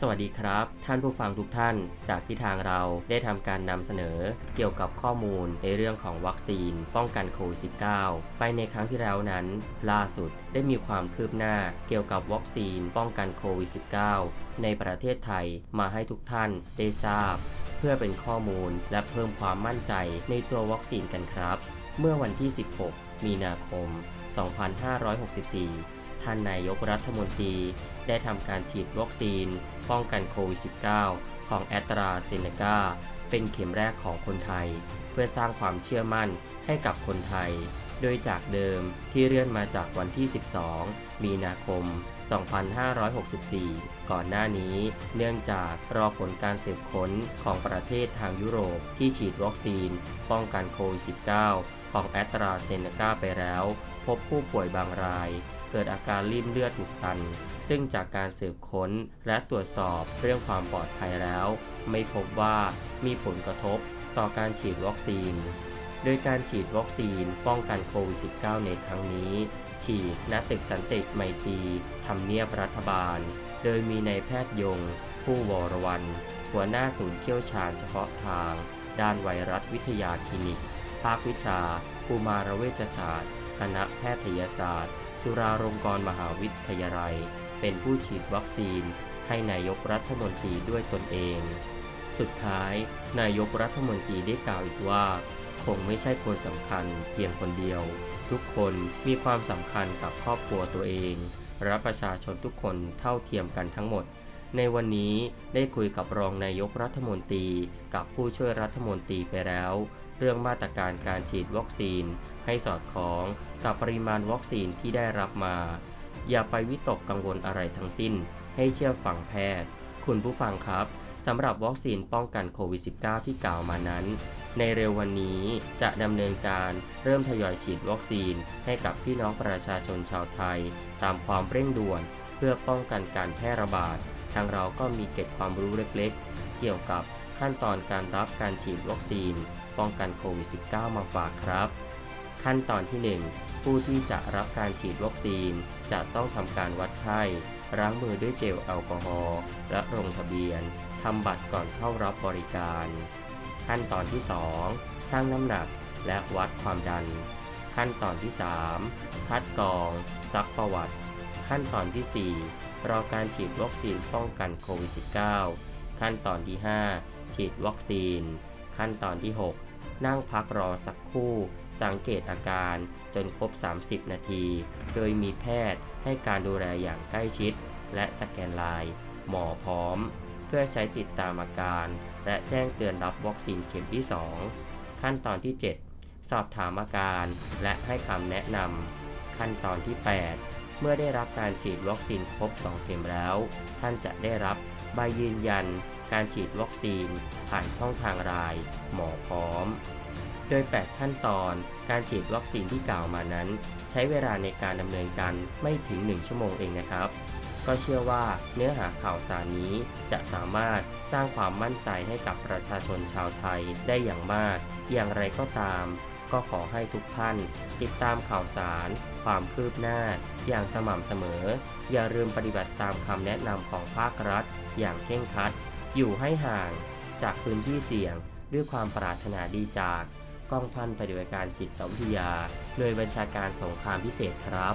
สวัสดีครับ ท่านผู้ฟังทุกท่าน จากที่ทางเราได้ทำการนำเสนอเกี่ยวกับข้อมูลในเรื่องของวัคซีน ป้องกันโควิด -19 ไปในครั้งที่แล้วนั้น ล่าสุดได้มีความคืบหน้าเกี่ยวกับวัคซีน ป้องกันโควิด -19 ในประเทศไทยมาให้ทุกท่านได้ทราบ เพื่อเป็นข้อมูลและเพิ่มความมั่นใจในตัววัคซีนกันครับ เมื่อวันที่ 16 มีนาคม 2564 ท่านนายกรัฐมนตรี ได้ทำการฉีดวัคซีน ป้องกันโควิด -19 ของแอตราเซเนกาเป็นเข็มแรกของคนไทย เพื่อสร้างความเชื่อมั่นให้กับคนไทย โดยจากเดิมที่เลื่อนมาจากวันที่ 12 มีนาคม 2564 ก่อนหน้านี้เนื่องจากรอผลการสืบค้นของประเทศทางยุโรปที่ฉีดวัคซีน ป้องกันโควิด -19 ของแอตราเซเนกาไปแล้ว พบผู้ป่วยบางรายเกิดอาการริ่มเลือดอุดตัน ซึ่งจากการสืบค้นและตรวจสอบเรื่องความปลอดภัยแล้ว ไม่พบว่ามีผลกระทบต่อการฉีดวัคซีน โดยการฉีดวัคซีนป้องกันโควิด -19 ในครั้งนี้ ฉีดณตึกสันติไมตรีทำเนียบรัฐบาล โดยมีนายแพทย์ยง ผู้วรวัน หัวหน้าศูนย์เชี่ยวชาญเฉพาะทาง ด้านไวรัสวิทยาคลินิก ภาควิชากุมารเวชศาสตร์ คณะแพทยศาสตร์ จุฬาลงกรณ์มหาวิทยาลัย เป็นผู้ฉีดวัคซีน ให้นายกรัฐมนตรีด้วยตนเอง สุดท้าย นายกรัฐมนตรีได้กล่าวอีกว่า คงไม่ใช่คนสำคัญเพียงคนเดียว ทุกคนมีความสำคัญกับครอบครัวตัวเองและประชาชนทุกคนเท่าเทียมกันทั้งหมดในวันนี้ได้คุยกับรองนายกรัฐมนตรีกับผู้ช่วยรัฐมนตรีไปแล้ว เรื่องมาตรการการฉีดวัคซีน ให้สอดคล้องกับปริมาณวัคซีนที่ได้รับมา อย่าไปวิตกกังวลอะไรทั้งสิ้น ให้เชื่อฟังแพทย์ คุณผู้ฟังครับสำหรับวัคซีนป้องกันโควิด -19 ที่กล่าวมานั้น ในเร็ววันนี้จะดำเนินการเริ่มทยอยฉีดวัคซีนให้กับพี่น้องประชาชนชาวไทย ตามความเร่งด่วน เพื่อป้องกันการแพร่ระบาด ทางเราก็มีเก็ดความรู้เล็กๆ เกี่ยวกับขั้นตอนการรับการฉีดวัคซีน ป้องกันโควิด -19 มาฝากครับ ขั้นตอนที่ 1 ผู้ที่จะรับการฉีดวัคซีน จะต้องทำการวัดไข้ล้างมือด้วยเจลแอลกอฮอล์และลงทะเบียนทำบัตรก่อนเข้ารับบริการ ขั้นตอนที่ 2 ชั่งน้ำหนักและวัดความดัน ขั้นตอนที่ 3 คัดกรอง ซักประวัติ ขั้นตอนที่ 4 รอการฉีดวัคซีนป้องกันโควิด -19 ขั้นตอนที่ 5 ฉีดวัคซีน ขั้นตอนที่ 6 นั่งพักรอสักครู่ สังเกตอาการจนครบ 30 นาที โดยมีแพทย์ให้การดูแลอย่างใกล้ชิด และสแกนไลน์หมอพร้อม เพื่อใช้ติดตามอาการ และแจ้งเตือนรับวัคซีนเข็มที่ 2 ขั้นตอนที่ 7 สอบถามอาการและให้คำแนะนำขั้นตอนที่ 8เมื่อได้รับการฉีดวัคซีนครบ 2 เข็มแล้ว ท่านจะได้รับใบยืนยัน การฉีดวัคซีนผ่านช่องทางราย หมอพร้อม โดย 8 ขั้นตอนการฉีดวัคซีนที่กล่าวมานั้น ใช้เวลาในการดำเนินการไม่ถึง 1 ชั่วโมงเองนะครับ ก็เชื่อว่าเนื้อหาข่าวสารนี้จะสามารถสร้างความมั่นใจให้กับประชาชนชาวไทยได้อย่างมาก อย่างไรก็ตาม ก็ขอให้ทุกท่าน ติดตามข่าวสาร ความคืบหน้า อย่างสม่ำเสมอ อย่าลืมปฏิบัติตามคำแนะนำของภาครัฐ อย่างเคร่งครัด อยู่ให้ห่างจากพื้นที่เสี่ยงด้วยความปรารถนาดีจากกองพันปฏิบัติการจิตวิทยา หน่วยบัญชาการสงครามพิเศษครับ